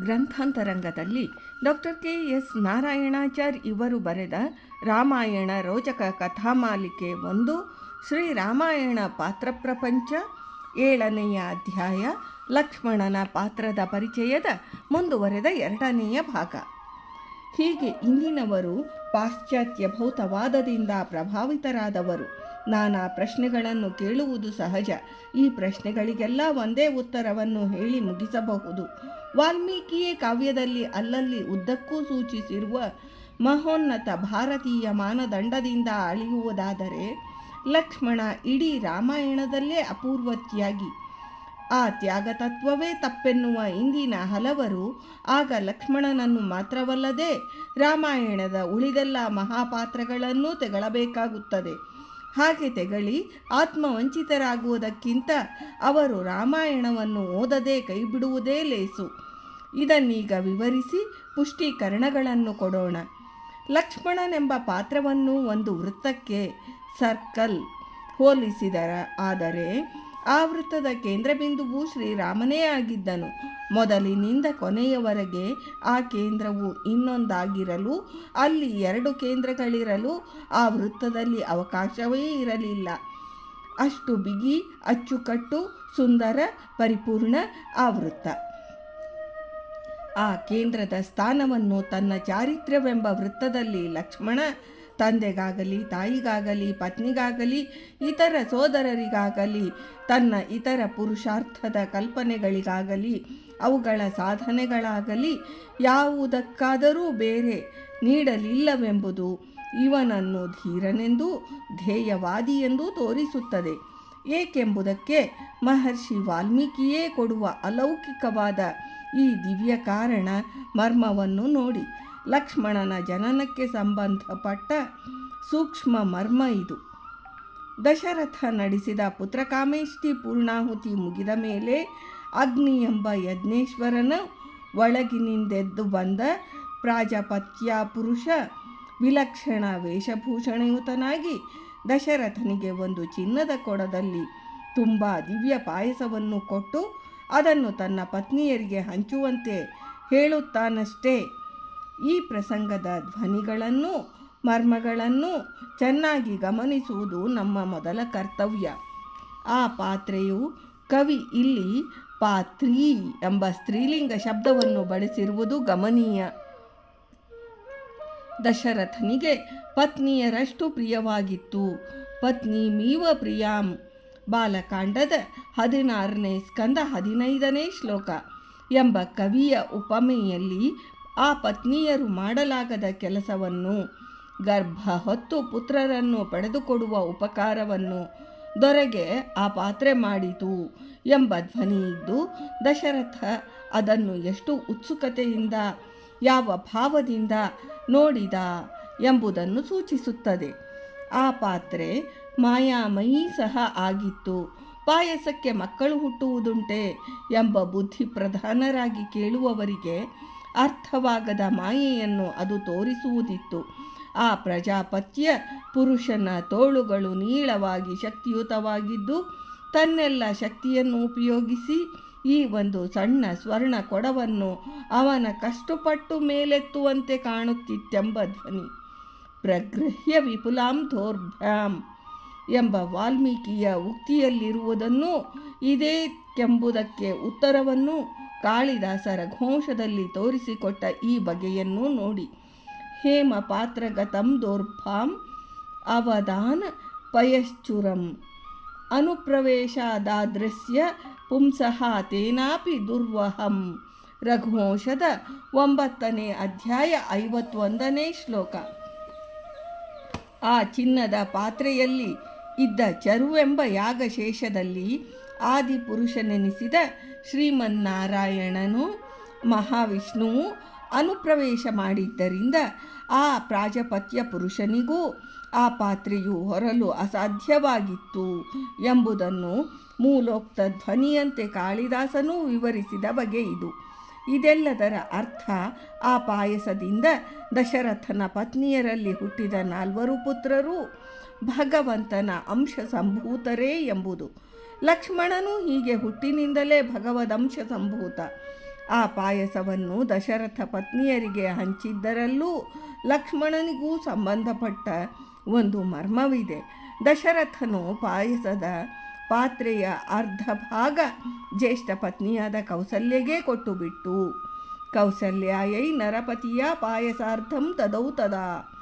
ಗ್ರಂಥಾಂತರಂಗದಲ್ಲಿ doctor K S Narayanachar ಇವರು ಬರೆದ ರಾಮಾಯಣ ರೋಚಕ ಕಥಾಮಾಲಿಕೆ ಒಂದು, ಶ್ರೀ ರಾಮಾಯಣ ಪಾತ್ರ ಪ್ರಪಂಚ, ಏಳನೆಯ ಅಧ್ಯಾಯ, ಲಕ್ಷ್ಮಣನ ಪಾತ್ರದ ಪರಿಚಯದ ಮುಂದುವರೆದ ಎರಡನೆಯ ಭಾಗ. ಹೀಗೆ ಇಂದಿನವರು ಪಾಶ್ಚಾತ್ಯ ಭೌತವಾದದಿಂದ ಪ್ರಭಾವಿತರಾದವರು. ನಾನಾ ಪ್ರಶ್ನೆಗಳನ್ನು ಕೇಳುವುದು ಸಹಜ. ಈ ಪ್ರಶ್ನೆಗಳಿಗೆಲ್ಲ ಒಂದೇ ಉತ್ತರವನ್ನು ಹೇಳಿ ಮುಗಿಸಬಹುದು. ವಾಲ್ಮೀಕಿಯೇ ಕಾವ್ಯದಲ್ಲಿ ಅಲ್ಲಲ್ಲಿ ಉದ್ದಕ್ಕೂ ಸೂಚಿಸಿರುವ ಮಹೋನ್ನತ ಭಾರತೀಯ ಮಾನದಂಡದಿಂದ ಅಳಿಯುವುದಾದರೆ, ಲಕ್ಷ್ಮಣ ಇಡೀ ರಾಮಾಯಣದಲ್ಲೇ ಅಪೂರ್ವತ್ಯಾಗಿ ಆ ತ್ಯಾಗತತ್ವವೇ ತಪ್ಪೆನ್ನುವ ಇಂದಿನ ಹಲವರು, ಆಗ ಲಕ್ಷ್ಮಣನನ್ನು ಮಾತ್ರವಲ್ಲದೆ ರಾಮಾಯಣದ ಉಳಿದೆಲ್ಲ ಮಹಾಪಾತ್ರಗಳನ್ನೂ ತೆಗಳಬೇಕಾಗುತ್ತದೆ. ಹಾಗೆ ತೆಗಳಿ ಆತ್ಮವಂಚಿತರಾಗುವುದಕ್ಕಿಂತ ಅವರು ರಾಮಾಯಣವನ್ನು ಓದದೆ ಕೈಬಿಡುವುದೇ ಲೇಸು. ಇದನ್ನೀಗ ವಿವರಿಸಿ ಪುಷ್ಟೀಕರಣಗಳನ್ನು ಕೊಡೋಣ. ಲಕ್ಷ್ಮಣನೆಂಬ ಪಾತ್ರವನ್ನು ಒಂದು ವೃತ್ತಕ್ಕೆ ಸರ್ಕಲ್ ಹೋಲಿಸಿದರ, ಆದರೆ ಆ ವೃತ್ತದ ಕೇಂದ್ರಬಿಂದುವು ಶ್ರೀರಾಮನೇ ಆಗಿದ್ದನು. ಮೊದಲಿನಿಂದ ಕೊನೆಯವರೆಗೆ ಆ ಕೇಂದ್ರವು ಇನ್ನೊಂದಾಗಿರಲು, ಅಲ್ಲಿ ಎರಡು ಕೇಂದ್ರಗಳಿರಲು ಆ ವೃತ್ತದಲ್ಲಿ ಅವಕಾಶವೇ ಇರಲಿಲ್ಲ. ಅಷ್ಟು ಬಿಗಿ, ಅಚ್ಚುಕಟ್ಟು, ಸುಂದರ, ಪರಿಪೂರ್ಣ ಆ ವೃತ್ತ ಆ ಕೇಂದ್ರದ ಸ್ಥಾನವನ್ನು ತನ್ನ ಚಾರಿತ್ರ್ಯವೆಂಬ ವೃತ್ತದಲ್ಲಿ ಲಕ್ಷ್ಮಣ ತಂದೆಗಾಗಲಿ, ತಾಯಿಗಾಗಲಿ, ಪತ್ನಿಗಾಗಲಿ, ಇತರ ಸೋದರರಿಗಾಗಲಿ, ತನ್ನ ಇತರ ಪುರುಷಾರ್ಥದ ಕಲ್ಪನೆಗಳಿಗಾಗಲಿ, ಅವುಗಳ ಸಾಧನೆಗಳಾಗಲಿ, ಯಾವುದಕ್ಕಾದರೂ ಬೇರೆ ನೀಡಲಿಲ್ಲವೆಂಬುದು ಇವನನ್ನು ಧೀರನೆಂದು ಧ್ಯೇಯವಾದಿ ಎಂದು ತೋರಿಸುತ್ತದೆ. ಏಕೆಂಬುದಕ್ಕೆ ಮಹರ್ಷಿ ವಾಲ್ಮೀಕಿಯೇ ಕೊಡುವ ಅಲೌಕಿಕವಾದ ಈ ದಿವ್ಯ ಕಾರಣ ಮರ್ಮವನ್ನು ನೋಡಿ. ಲಕ್ಷ್ಮಣನ ಜನನಕ್ಕೆ ಸಂಬಂಧಪಟ್ಟ ಸೂಕ್ಷ್ಮ ಮರ್ಮ ಇದು. ದಶರಥ ನಡೆಸಿದ ಪುತ್ರಕಾಮೇಷ್ಟಿ ಪೂರ್ಣಾಹುತಿ ಮುಗಿದ ಮೇಲೆ ಅಗ್ನಿ ಎಂಬ ಯಜ್ಞೇಶ್ವರನ ಒಳಗಿನಿಂದೆದ್ದು ಬಂದ ಪ್ರಾಜಪತ್ಯ ಪುರುಷ ವಿಲಕ್ಷಣ ವೇಷಭೂಷಣಯುತನಾಗಿ ದಶರಥನಿಗೆ ಒಂದು ಚಿನ್ನದ ಕೊಡದಲ್ಲಿ ತುಂಬ ದಿವ್ಯ ಪಾಯಸವನ್ನು ಕೊಟ್ಟು ಅದನ್ನು ತನ್ನ ಪತ್ನಿಯರಿಗೆ ಹಂಚುವಂತೆ ಹೇಳುತ್ತಾನಷ್ಟೇ. ಈ ಪ್ರಸಂಗದ ಧ್ವನಿಗಳನ್ನು ಮರ್ಮಗಳನ್ನು ಚೆನ್ನಾಗಿ ಗಮನಿಸುವುದು ನಮ್ಮ ಮೊದಲ ಕರ್ತವ್ಯ. ಆ ಪಾತ್ರೆಯು ಕವಿ ಇಲ್ಲಿ ಪಾತ್ರಿ ಎಂಬ ಸ್ತ್ರೀಲಿಂಗ ಶಬ್ದವನ್ನು ಬಳಸಿರುವುದು ಗಮನೀಯ. ದಶರಥನಿಗೆ ಪತ್ನಿಯರಷ್ಟು ಪ್ರಿಯವಾಗಿತ್ತು. ಪತ್ನಿ ಮೀವ ಪ್ರಿಯಾಂ, ಬಾಲಕಾಂಡದ ಹದಿನಾರನೇ ಸ್ಕಂದ ಹದಿನೈದನೇ ಶ್ಲೋಕ ಎಂಬ ಕವಿಯ ಉಪಮೆಯಲ್ಲಿ ಆ ಪತ್ನಿಯರು ಮಾಡಲಾಗದ ಕೆಲಸವನ್ನು, ಗರ್ಭ ಹೊತ್ತು ಪುತ್ರರನ್ನು ಪಡೆದುಕೊಡುವ ಉಪಕಾರವನ್ನು ದೊರೆಗೆ ಆ ಪಾತ್ರೆ ಮಾಡಿತು ಎಂಬ ಧ್ವನಿಯಿದ್ದು ದಶರಥ ಅದನ್ನು ಎಷ್ಟು ಉತ್ಸುಕತೆಯಿಂದ, ಯಾವ ಭಾವದಿಂದ ನೋಡಿದ ಎಂಬುದನ್ನು ಸೂಚಿಸುತ್ತದೆ. ಆ ಪಾತ್ರೆ ಮಾಯಾಮಯಿ ಸಹ ಆಗಿತ್ತು. ಪಾಯಸಕ್ಕೆ ಮಕ್ಕಳು ಹುಟ್ಟುವುದುಂಟೆ ಎಂಬ ಬುದ್ಧಿ ಪ್ರಧಾನರಾಗಿ ಕೇಳುವವರಿಗೆ ಅರ್ಥವಾಗದ ಮಾಯೆಯನ್ನು ಅದು ತೋರಿಸುವುದಿತ್ತು. ಆ ಪ್ರಜಾಪತ್ಯ ಪುರುಷನ ತೋಳುಗಳು ನೀಳವಾಗಿ ಶಕ್ತಿಯುತವಾಗಿದ್ದು, ತನ್ನೆಲ್ಲ ಶಕ್ತಿಯನ್ನು ಉಪಯೋಗಿಸಿ ಈ ಒಂದು ಸಣ್ಣ ಸ್ವರ್ಣ ಕೊಡವನ್ನು ಅವನ ಕಷ್ಟಪಟ್ಟು ಮೇಲೆತ್ತುವಂತೆ ಕಾಣುತ್ತಿತ್ತೆಂಬ ಧ್ವನಿ. ಪ್ರಗೃಹ್ಯ ವಿಪುಲಾಂ ಧೋರ್ಭ್ಯಾಂ ಎಂಬ ವಾಲ್ಮೀಕಿಯ ಉಕ್ತಿಯಲ್ಲಿರುವುದನ್ನು ಇದೇ ಕೆಂಬುದಕ್ಕೆ ಉತ್ತರವನ್ನು ಕಾಳಿದಾಸರ ಘೋಷದಲ್ಲಿ ತೋರಿಸಿಕೊಟ್ಟ ಈ ಬಗೆಯನ್ನು ನೋಡಿ. ಹೇಮ ಪಾತ್ರಗತಂ ದೋರ್ಭಾಂ ಅವಧಾನ ಪಯಶ್ಚುರಂ. ಅನುಪ್ರವೇಶಾದಾದೃಶ್ಯ ಪುಂಸಃ ತೇನಾಪಿ ದುರ್ವಹಂ. ರಘುವಂಶದ ಒಂಬತ್ತನೇ ಅಧ್ಯಾಯ ಐವತ್ತೊಂದನೇ ಶ್ಲೋಕ. ಆ ಚಿನ್ನದ ಪಾತ್ರೆಯಲ್ಲಿ ಇದ್ದ ಚರುವೆಂಬ ಯಾಗಶೇಷದಲ್ಲಿ ಆದಿಪುರುಷನೆನಿಸಿದ ಶ್ರೀಮನ್ನಾರಾಯಣನು ಮಹಾವಿಷ್ಣುವು ಅನುಪ್ರವೇಶ ಮಾಡಿದ್ದರಿಂದ ಆ ಪ್ರಾಜಪತ್ಯ ಪುರುಷನಿಗೂ ಆ ಪಾತ್ರೆಯು ಹೊರಲು ಅಸಾಧ್ಯವಾಗಿತ್ತು ಎಂಬುದನ್ನು ಮೂಲೋಕ್ತ ಧ್ವನಿಯಂತೆ ಕಾಳಿದಾಸನೂ ವಿವರಿಸಿದ ಬಗೆ ಇದು. ಇದೆಲ್ಲದರ ಅರ್ಥ ಆ ಪಾಯಸದಿಂದ ದಶರಥನ ಪತ್ನಿಯರಲ್ಲಿ ಹುಟ್ಟಿದ ನಾಲ್ವರು ಪುತ್ರರು ಭಗವಂತನ ಅಂಶ ಸಂಭೂತರೇ ಎಂಬುದು. ಲಕ್ಷ್ಮಣನು ಹೀಗೆ ಹುಟ್ಟಿನಿಂದಲೇ ಭಗವದಂಶ ಸಂಭೂತ. ಆ ಪಾಯಸವನ್ನು ದಶರಥ ಪತ್ನಿಯರಿಗೆ ಹಂಚಿದ್ದರಲ್ಲೂ ಲಕ್ಷ್ಮಣನಿಗೂ ಸಂಬಂಧಪಟ್ಟ ಒಂದು ಮರ್ಮವಿದೆ. ದಶರಥನು ಪಾಯಸದ ಪಾತ್ರೆಯ ಅರ್ಧ ಭಾಗ ಜ್ಯೇಷ್ಠ ಪತ್ನಿಯಾದ ಕೌಸಲ್ಯಗೆ ಕೊಟ್ಟು ಬಿಟ್ಟು ಕೌಸಲ್ಯಾಯೈ ನರಪತಿಯ ಪಾಯಸಾರ್ಥಂ ತದೌ ತದಾ.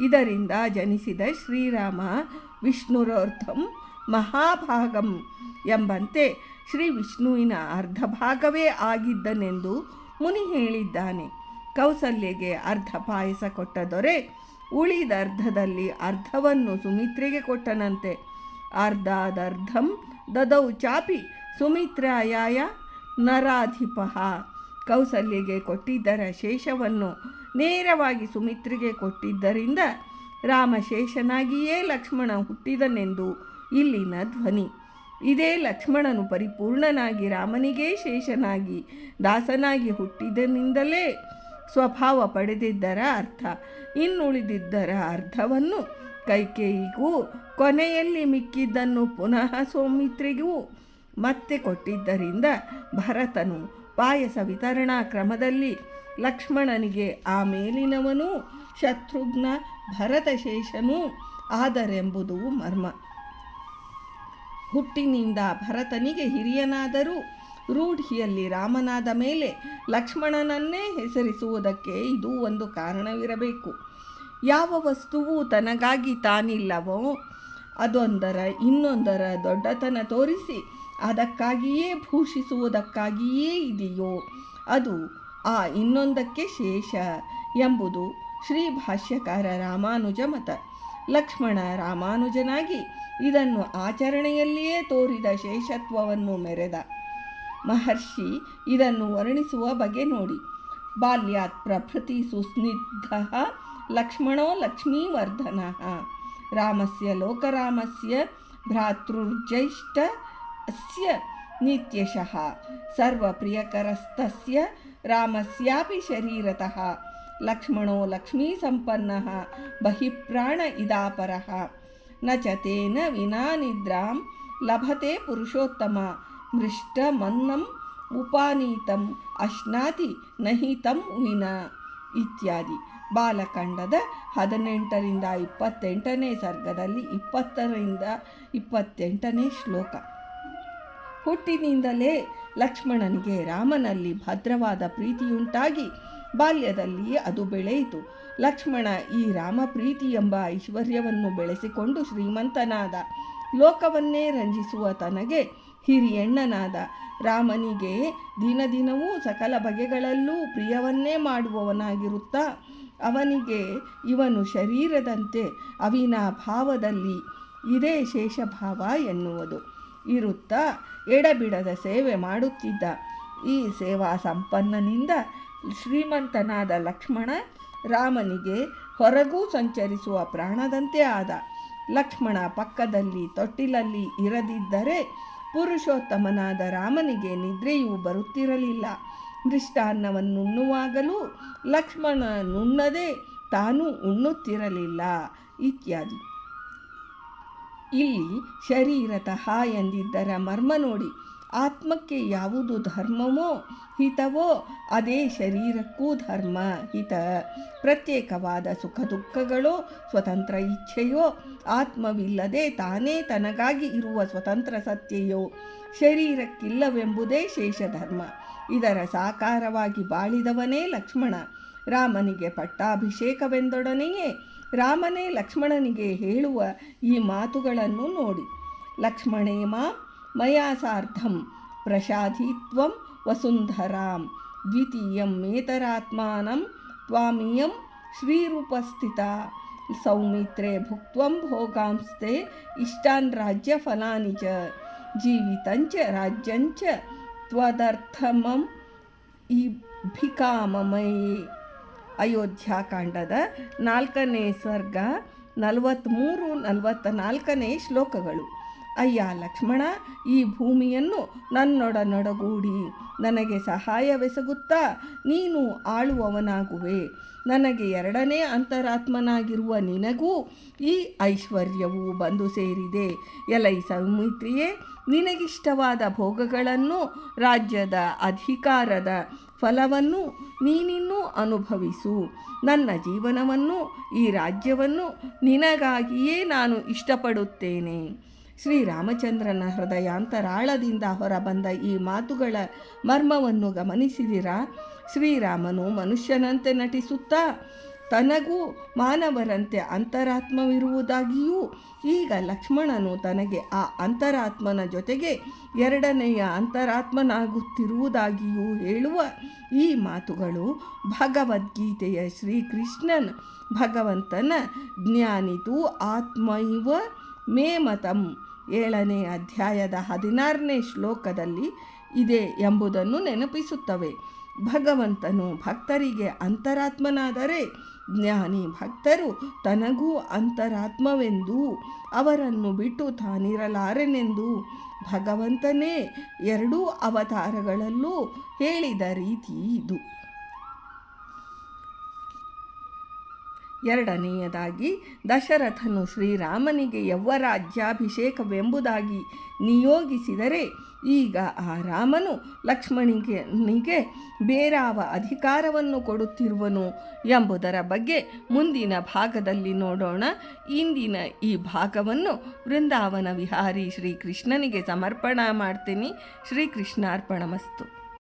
ಇದರಿಂದ ಜನಿಸಿದ ಶ್ರೀರಾಮ ವಿಷ್ಣುರರ್ಥಂ ಮಹಾಭಾಗಂ ಎಂಬಂತೆ ಶ್ರೀ ವಿಷ್ಣುವಿನ ಅರ್ಧ ಭಾಗವೇ ಆಗಿದ್ದನೆಂದು ಮುನಿ ಹೇಳಿದ್ದಾನೆ. ಕೌಸಲ್ಯಗೆ ಅರ್ಧ ಪಾಯಸ ಕೊಟ್ಟ ದೊರೆ ಉಳಿದ ಅರ್ಧದಲ್ಲಿ ಅರ್ಧವನ್ನು ಸುಮಿತ್ರೆಗೆ ಕೊಟ್ಟನಂತೆ. ಅರ್ಧಾದರ್ಧಂ ದದೌ ಚಾಪಿ ಸುಮಿತ್ರಾಯಾಯ ನರಾಧಿಪ. ಕೌಸಲ್ಯಗೆ ಕೊಟ್ಟಿದ್ದರ ಶೇಷವನ್ನು ನೇರವಾಗಿ ಸುಮಿತ್ರೆಗೆ ಕೊಟ್ಟಿದ್ದರಿಂದ ರಾಮಶೇಷನಾಗಿಯೇ ಲಕ್ಷ್ಮಣ ಹುಟ್ಟಿದನೆಂದು ಇಲ್ಲಿನ ಧ್ವನಿ. ಇದೇ ಲಕ್ಷ್ಮಣನು ಪರಿಪೂರ್ಣನಾಗಿ ರಾಮನಿಗೇ ಶೇಷನಾಗಿ ದಾಸನಾಗಿ ಹುಟ್ಟಿದನಿಂದಲೇ ಸ್ವಭಾವ ಪಡೆದಿದ್ದರ ಅರ್ಥ. ಇನ್ನುಳಿದಿದ್ದರ ಅರ್ಥವನ್ನು ಕೈಕೇಯಿಗೂ, ಕೊನೆಯಲ್ಲಿ ಮಿಕ್ಕಿದ್ದನ್ನು ಪುನಃ ಸೌಮಿತ್ರಿಗೂ ಮತ್ತೆ ಕೊಟ್ಟಿದ್ದರಿಂದ ಭರತನು ಪಾಯಸ ವಿತರಣಾ ಕ್ರಮದಲ್ಲಿ ಲಕ್ಷ್ಮಣನಿಗೆ ಆ ಮೇಲಿನವನು ಶತ್ರುಘ್ನ ಭರತಶೇಷನೂ ಆದರೆಂಬುದು ಮರ್ಮ. ಹುಟ್ಟಿನಿಂದ ಭರತನಿಗೆ ಹಿರಿಯನಾದರೂ ರೂಢಿಯಲ್ಲಿ ರಾಮನಾದ ಮೇಲೆ ಲಕ್ಷ್ಮಣನನ್ನೇ ಹೆಸರಿಸುವುದಕ್ಕೆ ಇದು ಒಂದು ಕಾರಣವಿರಬೇಕು. ಯಾವ ವಸ್ತುವು ತನಗಾಗಿ ತಾನಿಲ್ಲವೋ ಅದೊಂದರ ಇನ್ನೊಂದರ ದೊಡ್ಡತನ ತೋರಿಸಿ ಅದಕ್ಕಾಗಿಯೇ ಭೂಷಿಸುವುದಕ್ಕಾಗಿಯೇ ಇದೆಯೋ ಅದು ಆ ಇನ್ನೊಂದಕ್ಕೆ ಶೇಷ ಎಂಬುದು ಶ್ರೀ ಭಾಷ್ಯಕಾರ ರಾಮಾನುಜ ಮತ ಲಕ್ಷ್ಮಣ ರಾಮಾನುಜನಾಗಿ ಇದನ್ನು ಆಚರಣೆಯಲ್ಲಿಯೇ ತೋರಿದ ಶೇಷತ್ವವನ್ನು ಮೆರೆದ. ಮಹರ್ಷಿ ಇದನ್ನು ವರ್ಣಿಸುವ ಬಗೆ ನೋಡಿ. ಬಾಲ್ಯಾತ್ ಪ್ರಭೃತಿ ಸುಸ್ನಿಗ್ಧ ಲಕ್ಷ್ಮಣೋ ಲಕ್ಷ್ಮೀವರ್ಧನ. ರಾಮಸ್ಯ ಲೋಕರಾಮಸ್ಯ ಭ್ರಾತೃರ್ಜೈಷ್ಠ ಅಸ್ಯ ನಿತ್ಯಶಃ. ಸರ್ವಪ್ರಿಯಕರಸ್ತಸ್ಯ ರಾಮಸ್ಯಾಪಿ ಶರೀರತಃ. ಲಕ್ಷ್ಮಣೋ ಲಕ್ಷ್ಮೀ ಸಂಪನ್ನ, ಬಹಿಪ್ರಾಣ ಇದಾಪರಃ. ನ ವಿನಾ ನಿದ್ರಾಂ, ಲಭತೆ ಪುರುಷೋತ್ತಮ ಮೃಷ್ಟಮನ್ನಂ ಉಪಾನೀತಂ, ಅಶ್ನಾತಿ ನಹಿತಂ ವಿನ. ಇತ್ಯಾದಿ. ಬಾಲಕಾಂಡದ ಹದಿನೆಂಟರಿಂದ ಇಪ್ಪತ್ತೆಂಟನೇ ಸರ್ಗದಲ್ಲಿ ಇಪ್ಪತ್ತರಿಂದ ಇಪ್ಪತ್ತೆಂಟನೇ ಶ್ಲೋಕ. ಹುಟ್ಟಿನಿಂದಲೇ ಲಕ್ಷ್ಮಣನಿಗೆ ರಾಮನಲ್ಲಿ ಭದ್ರವಾದ ಪ್ರೀತಿಯುಂಟಾಗಿ ಬಾಲ್ಯದಲ್ಲಿ ಅದು ಬೆಳೆಯಿತು. ಲಕ್ಷ್ಮಣ ಈ ರಾಮ ಪ್ರೀತಿ ಎಂಬ ಐಶ್ವರ್ಯವನ್ನು ಬೆಳೆಸಿಕೊಂಡು ಶ್ರೀಮಂತನಾದ. ಲೋಕವನ್ನೇ ರಂಜಿಸುವ ತನಗೆ ಹಿರಿಯಣ್ಣನಾದ. ರಾಮನಿಗೆ ದಿನದಿನವೂ ಸಕಲ ಬಗೆಗಳಲ್ಲೂ ಪ್ರಿಯವನ್ನೇ ಮಾಡುವವನಾಗಿರುತ್ತಾ, ಅವನಿಗೆ ಇವನು ಶರೀರದಂತೆ ಅವಿನಾಭಾವದಲ್ಲಿ ಇದೇ ಶೇಷಭಾವ ಎನ್ನುವುದು. ಇರುತ್ತಾ ಎಡಬಿಡದ ಸೇವೆ ಮಾಡುತ್ತಿದ್ದ. ಈ ಸೇವಾ ಸಂಪನ್ನನಿಂದ ಶ್ರೀಮಂತನಾದ ಲಕ್ಷ್ಮಣ ರಾಮನಿಗೆ ಹೊರಗೂ ಸಂಚರಿಸುವ ಪ್ರಾಣದಂತೆ ಆದ. ಲಕ್ಷ್ಮಣ ಪಕ್ಕದಲ್ಲಿ ತೊಟ್ಟಿಲಲ್ಲಿ ಇರದಿದ್ದರೆ ಪುರುಷೋತ್ತಮನಾದ ರಾಮನಿಗೆ ನಿದ್ರೆಯೂ ಬರುತ್ತಿರಲಿಲ್ಲ. ಮೃಷ್ಟಾನ್ನವನ್ನುಣ್ಣುವಾಗಲೂ ಲಕ್ಷ್ಮಣ ನುಣ್ಣದೆ ತಾನೂ ಉಣ್ಣುತ್ತಿರಲಿಲ್ಲ ಇತ್ಯಾದಿ. ಇಲ್ಲಿ ಶರೀರತಃ ಎಂದಿದ್ದರ ಮರ್ಮ ನೋಡಿ. ಆತ್ಮಕ್ಕೆ ಯಾವುದು ಧರ್ಮವೋ ಹಿತವೋ ಅದೇ ಶರೀರಕ್ಕೂ ಧರ್ಮ ಹಿತ. ಪ್ರತ್ಯೇಕವಾದ ಸುಖ ದುಃಖಗಳೋ ಸ್ವತಂತ್ರ ಇಚ್ಛೆಯೋ ಆತ್ಮವಿಲ್ಲದೆ ತಾನೇ ತನಗಾಗಿ ಇರುವ ಸ್ವತಂತ್ರ ಸತ್ಯೆಯೋ ಶರೀರಕ್ಕಿಲ್ಲವೆಂಬುದೇ ಶೇಷಧರ್ಮ ಇದರ ಸಾಕಾರವಾಗಿ ಬಾಳಿದವನೇ ಲಕ್ಷ್ಮಣ. ರಾಮನಿಗೆ ಪಟ್ಟಾಭಿಷೇಕವೆಂದೊಡನೆಯೇ ರಾಮನೇ ಲಕ್ಷ್ಮಣನಿಗೆ ಹೇಳುವ ಈ ಮಾತುಗಳನ್ನು ನೋಡಿ. ಲಕ್ಷ್ಮಣೇಮ ಮಯಾ ಸಾರ್ಧಂ ವಸುಂಧರಾಂ ದ್ವಿತೀಯಂ ಮೇತರಾತ್ಮಾನಂ ತ್ವಾಮಿಯಂ ಶ್ರೀರೂಪಸ್ಥಿತ ಸೌಮಿತ್ರೆ ಭುಕ್ತ್ವಂ ಭೋಗಾಂಸ್ತೆ ಇಷ್ಟಾನ್ ರಾಜ್ಯ ಫಲಾನಿ ಚ ಜೀವಿತಂಚ ರಾಜ್ಯಂಚ ತ್ವದರ್ಥಮಂ ಇಭಿಕಾಮಮಯೇ ಅಯೋಧ್ಯಾಕಾಂಡದ ನಾಲ್ಕನೇ ಸರ್ಗ ನಲವತ್ತ್ಮೂರು ನಲವತ್ತ ನಾಲ್ಕನೇ ಶ್ಲೋಕಗಳು. ಅಯ್ಯ ಲಕ್ಷ್ಮಣ, ಈ ಭೂಮಿಯನ್ನು ನನ್ನೊಡನೊಡಗೂಡಿ. ನನಗೆ ಸಹಾಯವೆಸಗುತ್ತಾ ನೀನು ಆಳುವವನಾಗುವೆ. ನನಗೆ ಎರಡನೇ ಅಂತರಾತ್ಮನಾಗಿರುವ ನಿನಗೂ ಈ ಐಶ್ವರ್ಯವು ಬಂದು ಸೇರಿದೆ. ಎಲೈ ಸೌಮಿತ್ರಿಯೇ, ನಿನಗಿಷ್ಟವಾದ ಭೋಗಗಳನ್ನು ರಾಜ್ಯದ ಅಧಿಕಾರದ ಫಲವನ್ನು ನೀನಿನ್ನೂ ಅನುಭವಿಸು. ನನ್ನ ಜೀವನವನ್ನು, ಈ ರಾಜ್ಯವನ್ನು ನಿನಗಾಗಿಯೇ ನಾನು ಇಷ್ಟಪಡುತ್ತೇನೆ. ಶ್ರೀರಾಮಚಂದ್ರನ ಹೃದಯಾಂತರಾಳದಿಂದ ಹೊರಬಂದ ಈ ಮಾತುಗಳ ಮರ್ಮವನ್ನು ಗಮನಿಸಿದಿರಾ? ಶ್ರೀರಾಮನು ಮನುಷ್ಯನಂತೆ ನಟಿಸುತ್ತಾ, ತನಗೂ ಮಾನವರಂತೆ ಅಂತರಾತ್ಮವಿರುವುದಾಗಿಯೂ ಈಗ ಲಕ್ಷ್ಮಣನು ತನಗೆ ಆ ಅಂತರಾತ್ಮನ ಜೊತೆಗೆ ಎರಡನೆಯ ಅಂತರಾತ್ಮನಾಗುತ್ತಿರುವುದಾಗಿಯೂ ಹೇಳುವ ಈ ಮಾತುಗಳು ಭಗವದ್ಗೀತೆಯ ಶ್ರೀಕೃಷ್ಣನ್ ಭಗವಂತನ ಜ್ಞಾನಿತು ಆತ್ಮೈವ ಮೇಮತಂ ಏಳನೇ ಅಧ್ಯಾಯದ ಹದಿನಾರನೇ ಶ್ಲೋಕದಲ್ಲಿ ಇದೆ ಎಂಬುದನ್ನು ನೆನಪಿಸುತ್ತವೆ. ಭಗವಂತನು ಭಕ್ತರಿಗೆ ಅಂತರಾತ್ಮನಾದರೆ ಜ್ಞಾನಿ ಭಕ್ತರು ತನಗೂ ಅಂತರಾತ್ಮವೆಂದು, ಅವರನ್ನು ಬಿಟ್ಟು ತಾನಿರಲಾರೆನೆಂದು ಭಗವಂತನೇ ಎರಡೂ ಅವತಾರಗಳಲ್ಲೂ ಹೇಳಿದ ರೀತಿ ಇದು. ಎರಡನೆಯದಾಗಿ, ದಶರಥನು ಶ್ರೀರಾಮನಿಗೆ ಯವ್ವರಾಜ್ಯಾಭಿಷೇಕವೆಂಬುದಾಗಿ ನಿಯೋಗಿಸಿದರೆ, ಈಗ ಆ ರಾಮನು ಲಕ್ಷ್ಮಣಿಗೆ ಬೇರಾವ ಅಧಿಕಾರವನ್ನು ಕೊಡುತ್ತಿರುವನು ಎಂಬುದರ ಬಗ್ಗೆ ಮುಂದಿನ ಭಾಗದಲ್ಲಿ ನೋಡೋಣ. ಇಂದಿನ ಈ ಭಾಗವನ್ನು ವೃಂದಾವನ ವಿಹಾರಿ ಶ್ರೀಕೃಷ್ಣನಿಗೆ ಸಮರ್ಪಣಾ ಮಾಡ್ತೀನಿ. ಶ್ರೀಕೃಷ್ಣಾರ್ಪಣಮಸ್ತು.